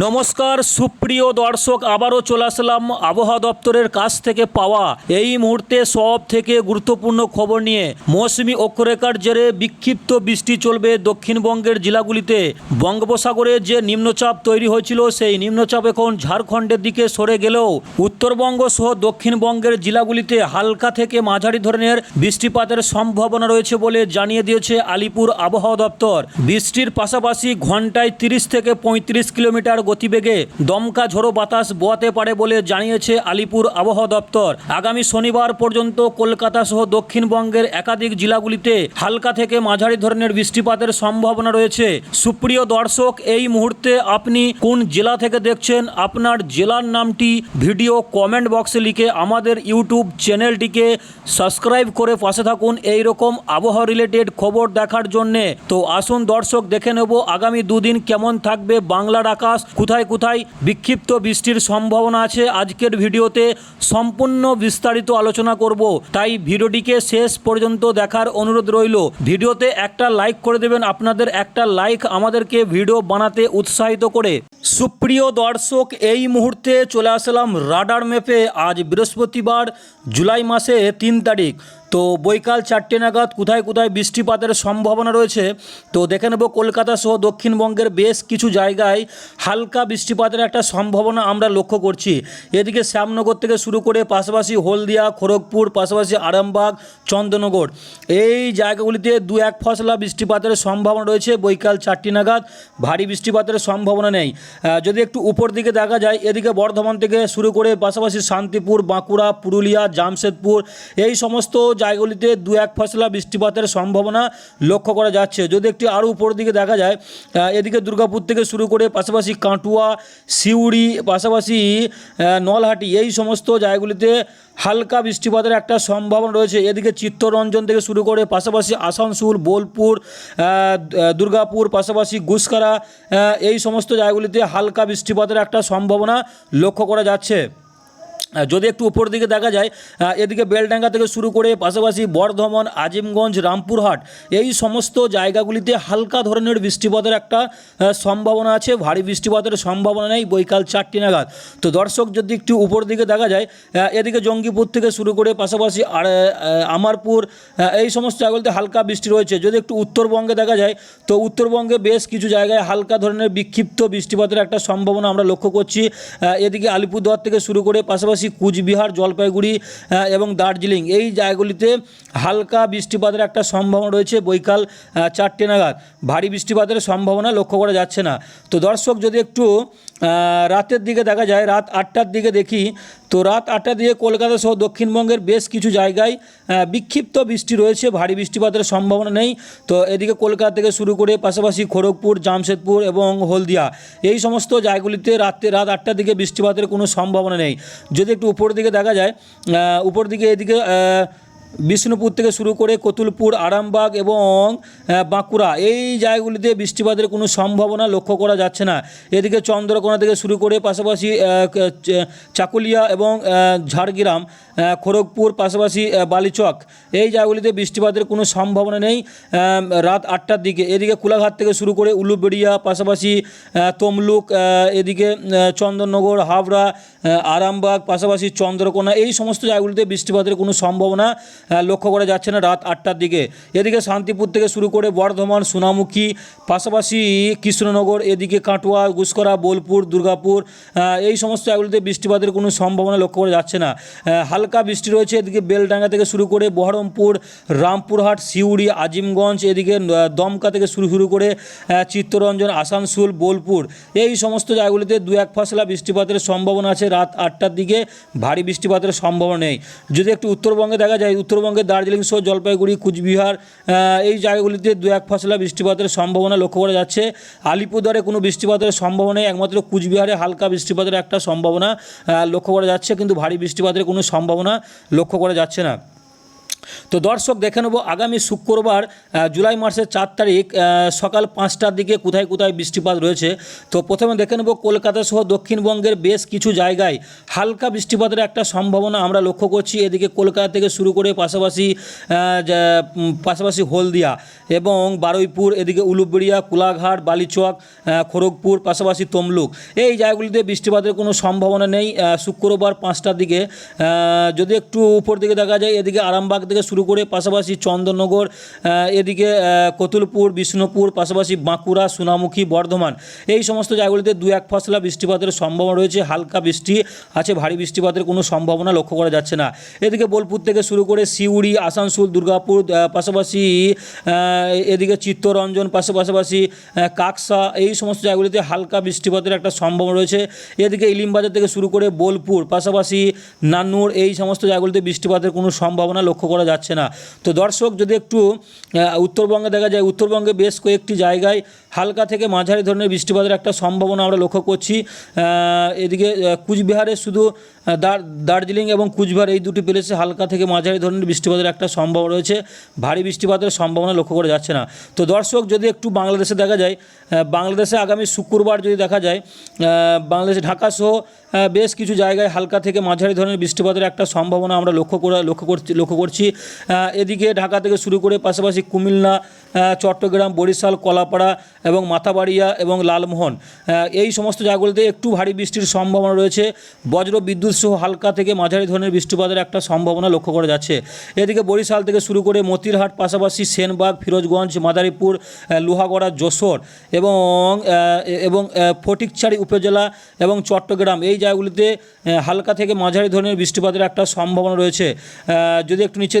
নমস্কার, সুপ্রিয় দর্শক, আবারও চলে আসলাম আবহাওয়া দপ্তরের কাছ থেকে পাওয়া এই মুহূর্তে সব থেকে গুরুত্বপূর্ণ খবর নিয়ে। মৌসুমি অক্ষরেখার জেরে বিক্ষিপ্ত বৃষ্টি চলবে দক্ষিণবঙ্গের জেলাগুলিতে। বঙ্গোপসাগরে যে নিম্নচাপ তৈরি হয়েছিল, সেই নিম্নচাপ এখন ঝাড়খণ্ডের দিকে সরে গেলেও উত্তরবঙ্গ সহ দক্ষিণবঙ্গের জেলাগুলিতে হালকা থেকে মাঝারি ধরনের বৃষ্টিপাতের সম্ভাবনা রয়েছে বলে জানিয়ে দিয়েছে আলিপুর আবহাওয়া দপ্তর। বৃষ্টির পাশাপাশি ঘন্টায় তিরিশ থেকে পঁয়ত্রিশ কিলোমিটার গতিবেগে দমকা ঝোড়ো বাতাস বোয়াতে পারে বলে জানিয়েছে আলিপুর আবহাওয়া দপ্তর। আগামী শনিবার পর্যন্ত কলকাতা সহ দক্ষিণবঙ্গের একাধিক জেলাগুলিতে হালকা থেকে মাঝারি ধরনের বৃষ্টিপাতের সম্ভাবনা রয়েছে। সুপ্রিয় দর্শক, এই মুহূর্তে আপনি কোন জেলা থেকে দেখছেন? আপনার জেলার নামটি ভিডিও কমেন্ট বক্সে লিখে আমাদের ইউটিউব চ্যানেলটিকে সাবস্ক্রাইব করে পাশে থাকুন। এই রকম আবহাওয়া রিলেটেড খবর দেখার জন্যে। তো আসুন দর্শক, দেখে নেব আগামী দুদিন কেমন থাকবে বাংলার আকাশ। কোথায় কোথায় বিক্ষিপ্ত বৃষ্টির সম্ভাবনা আছে, আজকের ভিডিওতে সম্পূর্ণ বিস্তারিত আলোচনা করব। তাই ভিডিওটিকে শেষ পর্যন্ত দেখার অনুরোধ রইল। ভিডিওতে একটা লাইক করে দেবেন, আপনাদের একটা লাইক আমাদেরকে ভিডিও বানাতে উৎসাহিত করে। সুপ্রিয় দর্শক, এই মুহূর্তে চলে আসলাম রাডার ম্যাপে। আজ বৃহস্পতিবার জুলাই মাসে তিন তারিখ। তো বৈকাল চারটে নাগাদ কোথায় কোথায় বৃষ্টিপাতের সম্ভাবনা রয়েছে, তো দেখে নেব কলকাতা সহ দক্ষিণবঙ্গের বেশ কিছু জায়গায় হালকা বৃষ্টিপাতের একটা সম্ভাবনা আমরা লক্ষ্য করছি। এদিকে শ্যামনগর থেকে শুরু করে পাশাপাশি হলদিয়া, খড়গপুর, পাশাপাশি আরামবাগ চন্দ্রনগর এই জায়গাগুলিতে দু এক ফসলা বৃষ্টিপাতের সম্ভাবনা রয়েছে বৈকাল চারটি নাগাদ, ভারী বৃষ্টিপাতের সম্ভাবনা নেই। যদি একটু উপর দিকে দেখা যায়, এদিকে বর্ধমান থেকে শুরু করে পাশাপাশি শান্তিপুর, বাঁকুড়া, পুরুলিয়া, জামশেদপুর, এই সমস্ত জায়গাগুলিতে দু এক ফসলা বৃষ্টিপাতের সম্ভাবনা লক্ষ্য করা যাচ্ছে। যদি একটি আরও উপর দিকে দেখা যায় এদিকে দুর্গাপুর থেকে শুরু করে পাশাপাশি কাটুয়া, সিউড়ি, পাশাপাশি নলহাটি, এই সমস্ত জায়গাগুলিতে হালকা বৃষ্টিপাতের একটা সম্ভাবনা রয়েছে। এদিকে চিত্তরঞ্জন থেকে শুরু করে পাশাপাশি আসানসোল, বোলপুর দুর্গাপুর, পাশাপাশি গুসকারা এই সমস্ত জায়গাগুলিতে হালকা বৃষ্টিপাতের একটা সম্ভাবনা লক্ষ্য করা যাচ্ছে। যদি একটু উপর দিকে দেখা যায় এদিকে বেলডাঙ্গা থেকে শুরু করে পাশাপাশি বর্ধমান, আজিমগঞ্জ, রামপুরহাট, এই সমস্ত জায়গাগুলিতে হালকা ধরনের বৃষ্টিপাতের একটা সম্ভাবনা আছে। ভারী বৃষ্টিপাতের সম্ভাবনা নেই। বৈকাল চারটি নাগাদ। তো দর্শক, যদি একটু উপর দিকে দেখা যায় এদিকে জঙ্গিপুর থেকে শুরু করে পাশাপাশি আর আমারপুর এই সমস্ত জায়গাগুলিতে হালকা বৃষ্টি রয়েছে। যদি একটু উত্তরবঙ্গে দেখা যায়, তো উত্তরবঙ্গে বেশ কিছু জায়গায় হালকা ধরনের বিক্ষিপ্ত বৃষ্টিপাতের একটা সম্ভাবনা আমরা লক্ষ্য করছি। এদিকে আলিপুরদুয়ার থেকে শুরু করে পাশাপাশি কুচবিহার, জলপাইগুড়ি এবং দার্জিলিং। এই জায়গাগুলিতে হালকা বৃষ্টিপাতের একটা সম্ভাবনা রয়েছে বৈকাল চারটে নাগাদ। ভারী বৃষ্টিপাতের সম্ভাবনা লক্ষ্য করা যাচ্ছে না। তো দর্শক, যদি একটু রাতের দিকে দেখা যায়, রাত আটটার দিকে দেখি, তো রাত আটটার দিকে কলকাতা সহ দক্ষিণবঙ্গের বেশ কিছু জায়গায় বিক্ষিপ্ত বৃষ্টি রয়েছে, ভারী বৃষ্টিপাতের সম্ভাবনা নেই। তো এদিকে কলকাতা থেকে শুরু করে পাশাপাশি খড়গপুর, জামশেদপুর এবং হলদিয়া, এই সমস্ত জায়গাগুলিতে রাত্রে রাত আটটার দিকে বৃষ্টিপাতের কোনো সম্ভাবনা নেই। যদি একটু উপর দিকে দেখা যায় উপর দিকে এদিকে বিষ্ণুপুর থেকে শুরু করে কতুলপুর আরামবাগ এবং বাঁকুড়া এই জায়গাগুলিতে বৃষ্টিপাতের কোনো সম্ভাবনা লক্ষ্য করা যাচ্ছে না। এদিকে চন্দ্রকোনা থেকে শুরু করে পাশাপাশি চাকুলিয়া এবং ঝাড়গ্রাম খড়গপুর পাশাপাশি বালিচক এই জায়গাগুলিতে বৃষ্টিপাতের কোনো সম্ভাবনা নেই রাত আটটার দিকে। এদিকে কুলাঘাট থেকে শুরু করে উলুবেড়িয়া পাশাপাশি তমলুক এদিকে চন্দননগর আহ, আরামবাগ পাশাপাশি চন্দ্রকোনা এই সমস্ত জায়গাগুলিতে বৃষ্টিপাতের কোনো সম্ভাবনা লক্ষ্য করা যাচ্ছে না রাত আটটার দিকে। এদিকে শান্তিপুর থেকে শুরু করে বর্ধমান, সোনামুখী, পাশাপাশি কৃষ্ণনগর, এদিকে কাটোয়া গুসকরা বোলপুর, দুর্গাপুর এই সমস্ত জায়গাগুলিতে বৃষ্টিপাতের কোনো সম্ভাবনা লক্ষ্য করা যাচ্ছে না। হালকা বৃষ্টি রয়েছে এদিকে বেলডাঙ্গা থেকে শুরু করে বহরমপুর, রামপুরহাট, সিউড়ি, আজিমগঞ্জ, এদিকে দমকা থেকে শুরু শুরু করে চিত্তরঞ্জন, আসানসোল, বোলপুর। এই সমস্ত জায়গাগুলিতে দু এক ফসলা বৃষ্টিপাতের সম্ভাবনা আছে রাত আটটার দিকে। ভারী বৃষ্টিপাতের সম্ভাবনা নেই। যদি একটু উত্তরবঙ্গে দেখা যায় উত্তরবঙ্গের দার্জিলিং সহ জলপাইগুড়ি, কুচবিহার এই জায়গাগুলিতে দু এক ফসলা বৃষ্টিপাতের সম্ভাবনা লক্ষ্য করা যাচ্ছে। আলিপুরদুয়ারে কোনো বৃষ্টিপাতের সম্ভাবনা একমাত্র কুচবিহারে হালকা বৃষ্টিপাতের একটা সম্ভাবনা লক্ষ্য করা যাচ্ছে। কিন্তু ভারী বৃষ্টিপাতের কোনো সম্ভাবনা লক্ষ্য করা যাচ্ছে না। তো দর্শক, দেখে নেব আগামী শুক্রবার জুলাই মাসের চার তারিখ সকাল পাঁচটার দিকে কোথায় কোথায় বৃষ্টিপাত রয়েছে। তো প্রথমে দেখে নেব কলকাতা সহ দক্ষিণবঙ্গের বেশ কিছু জায়গায় হালকা বৃষ্টিপাতের একটা সম্ভাবনা আমরা লক্ষ্য করছি। এদিকে কলকাতা থেকে শুরু করে পাশাপাশি পাশাপাশি হলদিয়া এবং বারুইপুর, এদিকে উলুবেড়িয়া, কোলাঘাট, বালিচক খড়গপুর, পাশাপাশি তমলুক। এই জায়গাগুলিতে বৃষ্টিপাতের কোনো সম্ভাবনা নেই। শুক্রবার পাঁচটার দিকে যদি একটু উপর দিকে দেখা যায়, এদিকে আরামবাগ থেকে শুরু করে পাশাপাশি চন্দননগর এদিকে কতুলপুর, বিষ্ণুপুর, পাশাপাশি বাঁকুড়া, সোনামুখী, বর্ধমান। এই সমস্ত জায়গাগুলিতে দু এক ফসলা বৃষ্টিপাতের সম্ভাবনা রয়েছে। হালকা বৃষ্টি আছে, ভারী বৃষ্টিপাতের কোনো সম্ভাবনা লক্ষ্য করা যাচ্ছে না। এদিকে বোলপুর থেকে শুরু করে সিউড়ি, আসানসোল, দুর্গাপুর পাশাপাশি এদিকে চিত্তরঞ্জন পাশে পাশাপাশি কাকসা, এই সমস্ত জায়গাগুলিতে হালকা বৃষ্টিপাতের একটা সম্ভাবনা রয়েছে। এদিকে ইলিমবাজার থেকে শুরু করে বোলপুর, পাশাপাশি নান্নুর, এই সমস্ত জায়গাগুলিতে বৃষ্টিপাতের কোনো সম্ভাবনা লক্ষ্য করা যাচ্ছে না। তো দর্শক যদি একটু উত্তরবঙ্গে দেখা যায় উত্তরবঙ্গে বেশ কয়েকটি জায়গায় হালকা থেকে মাঝারি ধরনের বৃষ্টিপাতের একটা সম্ভাবনা আমরা লক্ষ্য করছি। এদিকে কুচবিহারে শুধু দার্জিলিং এবং কুচবিহার এই দুটি প্লেসে হালকা থেকে মাঝারি ধরনের বৃষ্টিপাতের একটা সম্ভাবনা রয়েছে। ভারী বৃষ্টিপাতের সম্ভাবনা লক্ষ্য করা যাচ্ছে না। তো দর্শক, যদি একটু বাংলাদেশে দেখা যায় বাংলাদেশে আগামী শুক্রবার যদি দেখা যায় বাংলাদেশে, ঢাকা সহ বেশ কিছু জায়গায় হালকা থেকে মাঝারি ধরনের বৃষ্টিপাতের একটা সম্ভাবনা আমরা লক্ষ্য করা, লক্ষ্য করছি লক্ষ্য করছি। এদিকে ঢাকা থেকে শুরু করে পাশাপাশি কুমিল্লা চট্টগ্রাম, বরিশাল, কলাপাড়া এবং মাথাবাড়িয়া এবং লালমোহন। এই সমস্ত জায়গাগুলিতে একটু ভারী বৃষ্টির সম্ভাবনা রয়েছে। বজ্র বিদ্যুৎ সহ হালকা থেকে মাঝারি ধরনের বৃষ্টিপাতের একটা সম্ভাবনা লক্ষ্য করা যাচ্ছে। এদিকে বরিশাল থেকে শুরু করে মতিরহাট, পাশাপাশি সেনবাগ, ফিরোজগঞ্জ, মাদারীপুর লোহাগড়া, যশোর এবং এবং ফটিকছড়ি উপজেলা এবং চট্টগ্রাম। এই জায়গাগুলিতে হালকা থেকে মাঝারি ধরনের বৃষ্টিপাতের একটা সম্ভাবনা রয়েছে। যদি একটু নিচে